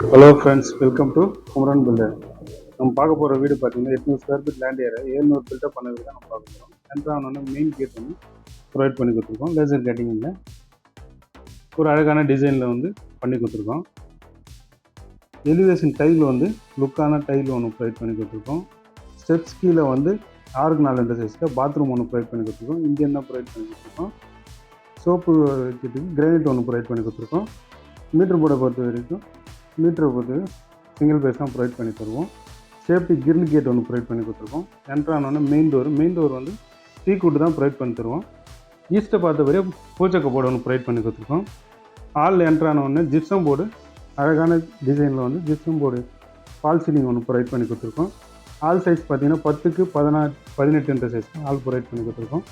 Hello friends welcome to Kumaran builder நம்ம பார்க்க போகிற வீடு பார்த்தீங்கன்னா எட்நூறு ஸ்கொயர் ஃபீட் லேண்ட் ஏரியா ஏழ்நூறு பில்டப் பண்ண வீடு தான் நம்ம பார்க்க போகிறோம் என்ட்ரு மெயின் கேட் வந்து ப்ரொவைட் பண்ணி கொடுத்துருக்கோம். லேசர் கட்டிங்கில் ஒரு அழகான டிசைனில் வந்து பண்ணி கொடுத்துருக்கோம். எலிவேஷன் டைல் வந்து லுக்கான டைல் ஒன்று ப்ரொவைட் பண்ணி கொடுத்துருக்கோம். ஸ்டெப்ஸ் கீழே வந்து ஆறுக்கு நாலு ரெண்டு சைஸில் பாத்ரூம் ஒன்று ப்ரொவைட் பண்ணி கொடுத்துருக்கோம். இந்தியன் தான் ப்ரொவைட் பண்ணி கொடுத்துருக்கோம்? சோப்பு வைக்கிறதுக்கு கிரானைட் ஒன்று ப்ரொவைட் பண்ணி கொடுத்துருக்கோம். மீட்டர் போர்டை பொறுத்த வரைக்கும் மீட்டரை பொறுத்து சிங்கிள் பேஸ் தான் ப்ரொவைட் பண்ணி தருவோம். சேஃப்டி கிரில் கேட் ஒன்று ப்ரொவைட் பண்ணி கொடுத்துருக்கோம். என்ட்ரானோன்னு மெயின் டோர் மெயின் டோர் வந்து டீ தான் ப்ரொவைட் பண்ணி தருவோம். ஈஸ்ட்டை பார்த்த வரையும் பூச்சக்க போர்டு ஒன்று ப்ரொவைட் பண்ணி கொடுத்துருக்கோம். ஆள் என்ட்ரான ஆனோடனே ஜிப்சம் போர்டு அழகான டிசைனில் வந்து ஜிப்சம் போர்டு ஃபால் சீலிங் ஒன்று ப்ரொவைட் பண்ணி கொடுத்துருக்கோம். ஆல் சைஸ் பார்த்தீங்கன்னா பத்துக்கு பதினாறு பதினெட்டுன்ற சைஸ் ஆல் ப்ரொவைட் பண்ணி கொடுத்துருக்கோம்.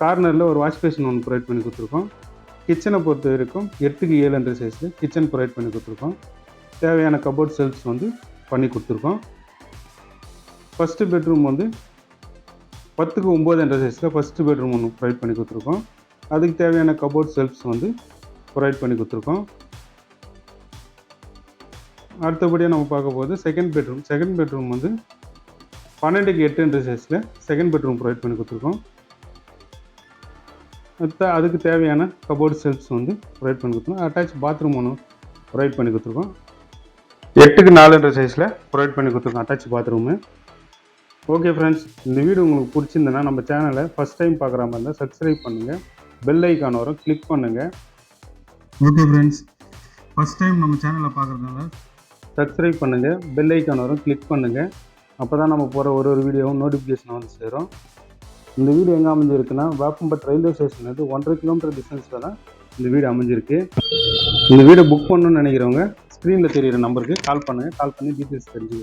கார்னரில் ஒரு வாஷ் பேஷன் ஒன்று ப்ரொவைட் பண்ணி கொடுத்துருக்கோம். கிச்சனை பொறுத்த வரைக்கும் எட்டுக்கு ஏழு என்ற சைஸில் கிச்சன் ப்ரொவைட் பண்ணி கொடுத்துருக்கோம். தேவையான கபோர்ட் செல்ஃப்ஸ் வந்து பண்ணி கொடுத்துருக்கோம். ஃபஸ்ட்டு பெட்ரூம் வந்து பத்துக்கு ஒம்பது என்ற சைஸில் ஃபஸ்ட்டு பெட்ரூம் ஒன்று ப்ரொவைட் பண்ணி கொடுத்துருக்கோம். அதுக்கு தேவையான கபோர்ட் செல்ஃப்ஸ் வந்து ப்ரொவைட் பண்ணி கொடுத்துருக்கோம். அடுத்தபடியாக நம்ம பார்க்க போகிறது செகண்ட் பெட்ரூம் செகண்ட் பெட்ரூம் வந்து பன்னெண்டுக்கு எட்டு என்ற சைஸில் செகண்ட் பெட்ரூம் ப்ரொவைட் பண்ணி கொடுத்துருக்கோம். அதுக்கு தேவையான கபோர்டு செல்ஃப்ஸ் வந்து ப்ரொவைட் பண்ணி கொடுத்துருக்கோம் அட்டாச் பாத்ரூம் ஒன்று ப்ரொவைட் பண்ணி கொடுத்துருக்கோம். எட்டுக்கு நாலுன்ற சைஸில் ப்ரொவைட் பண்ணி கொடுத்துருக்கோம் அட்டாச் பாத்ரூமு ஓகே ஃப்ரெண்ட்ஸ் இந்த வீடியோ உங்களுக்கு பிடிச்சிருந்தனா நம்ம சேனலை ஃபஸ்ட் டைம் பார்க்குற மாதிரி இருந்தால் சப்ஸ்கிரைப் பண்ணுங்கள் பெல் ஐக்கான் வரும் கிளிக் பண்ணுங்கள் ஓகே ஃப்ரெண்ட்ஸ் ஃபஸ்ட் டைம் நம்ம சேனலை பார்க்குறதுனால சப்ஸ்கிரைப் பண்ணுங்கள் பெல் ஐக்கான் வரும் கிளிக் பண்ணுங்கள் அப்போ தான் நம்ம போகிற ஒரு ஒரு வீடியோவும் நோட்டிஃபிகேஷன் வந்து சேரும். இந்த வீடு எங்கே அமைஞ்சிருக்குன்னா வேப்பம்பட் ரயில்வே ஸ்டேஷன் வந்து ஒன்றரை கிலோமீட்டர் டிஸ்டன்ஸில் தான் இந்த வீடு அமைஞ்சிருக்கு. இந்த வீடை புக் பண்ணணும்னு நினைக்கிறவங்க ஸ்க்ரீனில் தெரியிற நம்பருக்கு கால் பண்ணுங்கள் கால் பண்ணி டீட்டெயில்ஸ் தெரிஞ்சுக்கோங்க